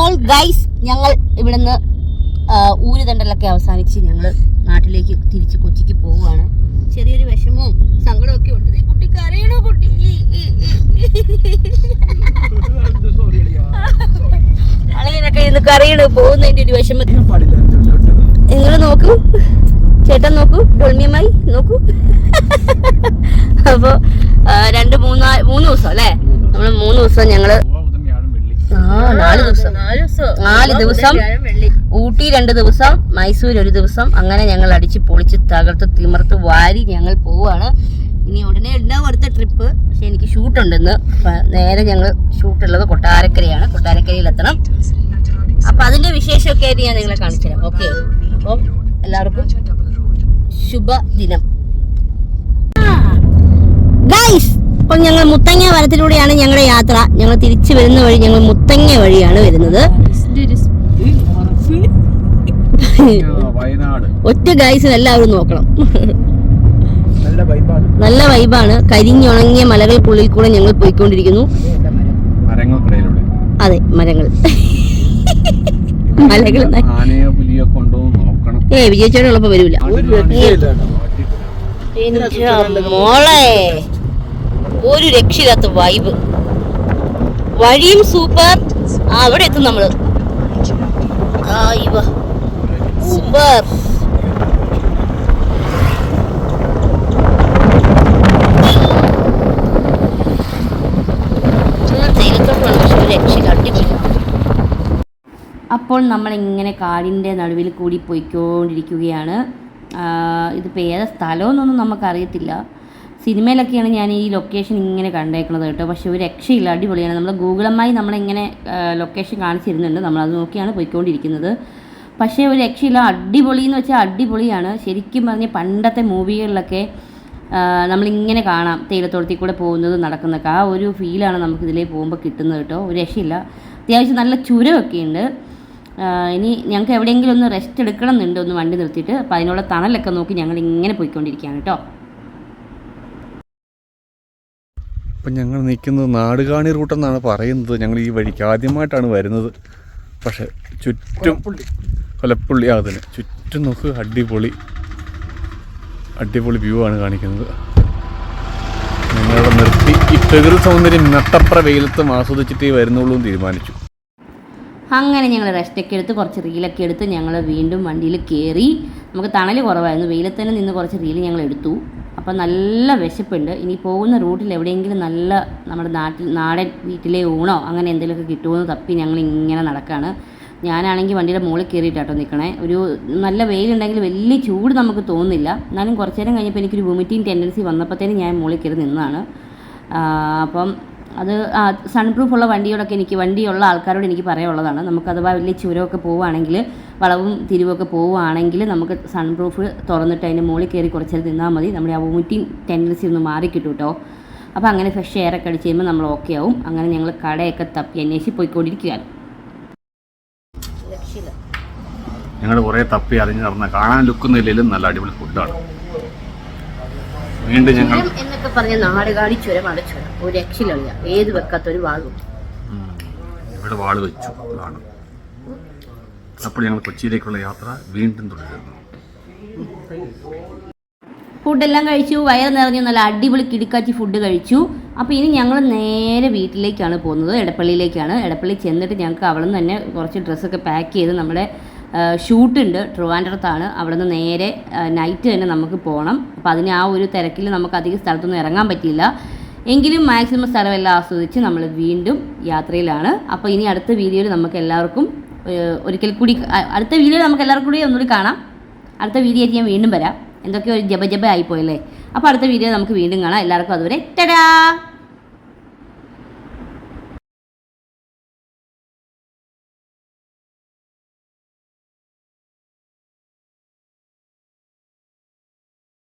അപ്പോൾ ഗൈസ് ഞങ്ങൾ ഇവിടുന്ന് ഊരുതണ്ടലൊക്കെ അവസാനിച്ച് ഞങ്ങൾ നാട്ടിലേക്ക് തിരിച്ച് കൊച്ചിക്ക് പോവുകയാണ്. ചെറിയൊരു വിഷമവും സങ്കടമൊക്കെ ഉണ്ട്. ഈ കുട്ടി കരയണോ കുട്ടി. അളിയനൊക്കെ ഇന്ന് കരയണോ പോകുന്നതിന്റെ ഒരു വിഷമത്തിൽ നിങ്ങൾ നോക്കൂ. ചേട്ടൻ നോക്കൂ ഡൊൾമിയമായി നോക്കൂ. അപ്പോൾ രണ്ട് മൂന്നാ മൂന്ന് ദിവസം അല്ലേ നമ്മൾ മൂന്ന് ദിവസം ഞങ്ങൾ ആ നാല് ദിവസം ഊട്ടി രണ്ട് ദിവസം മൈസൂർ ഒരു ദിവസം അങ്ങനെ ഞങ്ങൾ അടിച്ച് പൊളിച്ച് തകർത്ത് തിമർത്ത് വാരി ഞങ്ങൾ പോവാണ്. ഇനി ഉടനെ ഉണ്ടാവും അടുത്ത ട്രിപ്പ് പക്ഷെ എനിക്ക് ഷൂട്ട് ഉണ്ടെന്ന്. നേരെ ഞങ്ങൾ ഷൂട്ട് ഉള്ളത് കൊട്ടാരക്കരയാണ്. കൊട്ടാരക്കരയിൽ എത്തണം. അപ്പൊ അതിന്റെ വിശേഷമൊക്കെ ആയിട്ട് ഞാൻ നിങ്ങളെ കാണിച്ചു തരാം. ഓക്കെ? അപ്പം എല്ലാവർക്കും ശുഭദിനം. ഗൈസ് അപ്പോൾ ഞങ്ങൾ മുത്തങ്ങ വനത്തിലൂടെയാണ് ഞങ്ങളുടെ യാത്ര. ഞങ്ങൾ തിരിച്ചു വരുന്ന വഴി ഞങ്ങൾ മുത്തങ്ങ വഴിയാണ് വരുന്നത്. വയനാട് ഒറ്റ ഗൈസ് എല്ലാവരും നോക്കണം. നല്ല വൈബാണ് കരിഞ്ഞുണങ്ങിയ മലകൾക്കുള്ളിൽ കൂടെ ഞങ്ങൾ പോയിക്കൊണ്ടിരിക്കുന്നു. അതെ മരങ്ങൾ. മലകൾ ആനയോ പുലിയോ കൊണ്ടോ നോക്കണം. ഏ വിജയിച്ചോടുള്ളപ്പോ വരൂല. മോളെ. ഒരു രക്ഷയില്ലാത്ത വൈബ് വഴിയും സൂപ്പർ അവിടെ എത്തും നമ്മൾ. സൂപ്പർ അപ്പോൾ നമ്മൾ ഇങ്ങനെ കാടിന്റെ നടുവിൽ കൂടി പോയിക്കൊണ്ടിരിക്കുകയാണ്. ഇതിപ്പോൾ ഏതാ സ്ഥലമെന്നൊന്നും നമുക്കറിയത്തില്ല. സിനിമയിലൊക്കെയാണ് ഞാൻ ഈ ലൊക്കേഷൻ ഇങ്ങനെ കണ്ടേക്കുന്നത് കേട്ടോ. പക്ഷേ ഒരു രക്ഷയില്ല. അടിപൊളിയാണ്. നമ്മൾ ഗൂഗിളമായി നമ്മളിങ്ങനെ ലൊക്കേഷൻ കാണിച്ചിരുന്നുണ്ട്. നമ്മളത് നോക്കിയാണ് പോയിക്കൊണ്ടിരിക്കുന്നത്. പക്ഷേ ഒരു രക്ഷയില്ല. അടിപൊളി എന്ന് വെച്ചാൽ അടിപൊളിയാണ്. ശരിക്കും പറഞ്ഞ പണ്ടത്തെ മൂവികളിലൊക്കെ നമ്മളിങ്ങനെ കാണാം. തേയിലത്തോളത്തിൽ കൂടെ പോകുന്നത് നടക്കുന്നതൊക്കെ. ആ ഒരു ഫീലാണ് നമുക്ക് ഇതിലേ പോകുമ്പോൾ കിട്ടുന്നത് കേട്ടോ. ഒരു രക്ഷയില്ല. അത്യാവശ്യം നല്ല ചുരമൊക്കെ ഉണ്ട്. ഇനി ഞങ്ങൾക്ക് എവിടെയെങ്കിലും ഒന്ന് റെസ്റ്റ് എടുക്കണം എന്നുണ്ട് ഒന്ന് വണ്ടി നിർത്തിയിട്ട്. അപ്പോൾ അതിനുള്ള തണലൊക്കെ നോക്കി ഞങ്ങൾ ഇങ്ങനെ പോയിക്കൊണ്ടിരിക്കുകയാണ് കേട്ടോ. ഇപ്പം ഞങ്ങൾ നിൽക്കുന്നത് നാടുകാണി റൂട്ടെന്നാണ് പറയുന്നത്. ഞങ്ങൾ ഈ വഴിക്ക് ആദ്യമായിട്ടാണ് വരുന്നത്. പക്ഷെ ചുറ്റും കൊലപ്പുള്ളി. അതിന് ചുറ്റും നോക്ക് അടിപൊളി അടിപൊളി വ്യൂ ആണ് കാണിക്കുന്നത്. ഞങ്ങളവിടെ നിർത്തി. ഈ പ്രകൃതി സൗന്ദര്യം നട്ടപ്ര വെയിലത്തും ആസ്വദിച്ചിട്ടേ വരുന്നുള്ളൂ എന്ന് തീരുമാനിച്ചു. അങ്ങനെ ഞങ്ങൾ റെസ്റ്റൊക്കെ എടുത്ത് കുറച്ച് റീലൊക്കെ എടുത്ത് ഞങ്ങൾ വീണ്ടും വണ്ടിയിൽ കയറി. നമുക്ക് തണൽ കുറവായിരുന്നു. വെയിലത്തന്നെ നിന്ന് കുറച്ച് റീൽ ഞങ്ങൾ എടുത്തു. അപ്പോൾ നല്ല വിശപ്പുണ്ട്. ഇനി പോകുന്ന റൂട്ടിൽ എവിടെയെങ്കിലും നല്ല നമ്മുടെ നാട്ടിൽ നാടൻ വീട്ടിലെ ഊണോ അങ്ങനെ എന്തെങ്കിലുമൊക്കെ കിട്ടുമെന്ന് തപ്പി ഞങ്ങൾ ഇങ്ങനെ നടക്കുകയാണ് ഞാനാണെങ്കിൽ വണ്ടിയുടെ മുകളിൽ കയറിയിട്ടാട്ടോ നിൽക്കണേ. ഒരു നല്ല വെയിലുണ്ടെങ്കിൽ വലിയ ചൂട് നമുക്ക് തോന്നുന്നില്ല. എന്നാലും കുറച്ച് നേരം കഴിഞ്ഞപ്പോൾ എനിക്കൊരു വൊമിറ്റിംഗ് ടെൻഡൻസി വന്നപ്പോഴത്തേനും ഞാൻ മുകളിൽ കയറി നിന്നതാണ്. അപ്പം അത് സൺ പ്രൂഫ് ഉള്ള വണ്ടിയോടൊക്കെ എനിക്ക് വണ്ടിയുള്ള ആൾക്കാരോട് എനിക്ക് പറയാനുള്ളതാണ്. നമുക്ക് അഥവാ വലിയ ചുരമൊക്കെ പോവുകയാണെങ്കിൽ വളവും തിരിവൊക്കെ പോവുകയാണെങ്കിൽ നമുക്ക് സൺ പ്രൂഫ് തുറന്നിട്ട് അതിന്റെ മുകളിൽ കയറി കുറച്ച് നേരം നിന്നാൽ മതി. നമ്മുടെ ആ വോമിറ്റിംഗ് ടെൻഡൻസി ഒന്ന് മാറിക്കിട്ടും കേട്ടോ അപ്പോൾ അങ്ങനെ ഫ്രഷ് എയർ ഒക്കെ അടിച്ച് കഴിയുമ്പോൾ നമ്മൾ ഓക്കെ ആവും. അങ്ങനെ ഞങ്ങൾ കടയൊക്കെ തപ്പി അന്വേഷിച്ച് പോയിക്കൊണ്ടിരിക്കുകയാണ്. ഞങ്ങൾ കുറേ തപ്പി അറിഞ്ഞ് നടന്ന കാണാൻ ലുക്കുന്നില്ലെങ്കിലും നല്ല അടിപൊളി ഫുഡാണ് വീണ്ടും ഞങ്ങൾ എന്നൊക്കെ പറഞ്ഞ നാടുകാടി ചുരമാണ് ചുരം ഒരു രക്ഷയില്ല. ഏത് വെക്കാത്തൊരു വാളും. ഇവിടെ വാൾ വെച്ചു. അപ്പോൾ ഞങ്ങൾ കൊച്ചിയിലേക്കുള്ള യാത്ര വീണ്ടും തുടരുന്നു. ഫുഡെല്ലാം കഴിച്ചു. വയറ് നിറഞ്ഞു. നല്ല അടിപൊളി കിടിക്കാച്ചി ഫുഡ് കഴിച്ചു. അപ്പോൾ ഇനി ഞങ്ങൾ നേരെ വീട്ടിലേക്കാണ് പോകുന്നത്. എടപ്പള്ളിയിലേക്കാണ്. എടപ്പള്ളി ചെന്നിട്ട് ഞങ്ങൾക്ക് അവിടെ നിന്ന് തന്നെ കുറച്ച് ഡ്രസ്സൊക്കെ പാക്ക് ചെയ്ത് നമ്മുടെ ഷൂട്ടുണ്ട്. ട്രിവാൻഡ്രത്താണ്. അവിടെ നിന്ന് നേരെ നൈറ്റ് തന്നെ നമുക്ക് പോകണം അപ്പോൾ അതിന് ആ ഒരു തിരക്കിൽ നമുക്ക് അധികം സ്ഥലത്തൊന്നും ഇറങ്ങാൻ പറ്റിയില്ല. എങ്കിലും മാക്സിമം സ്ഥലമെല്ലാം ആസ്വദിച്ച് നമ്മൾ വീണ്ടും യാത്രയിലാണ്. അപ്പോൾ ഇനി അടുത്ത വീഡിയോയിൽ നമുക്ക് എല്ലാവർക്കും ഒരിക്കൽ കൂടി അടുത്ത വീഡിയോയിൽ നമുക്ക് എല്ലാവർക്കും കൂടി ഒന്നുകൂടി കാണാം. അടുത്ത വീഡിയോ ആയിട്ട് ഞാൻ വീണ്ടും വരാം. എന്തൊക്കെയോ ഒരു ജബ ആയിപ്പോയല്ലേ അപ്പോൾ അടുത്ത വീഡിയോ നമുക്ക് വീണ്ടും കാണാം. എല്ലാവർക്കും അതുവരെ ടടാ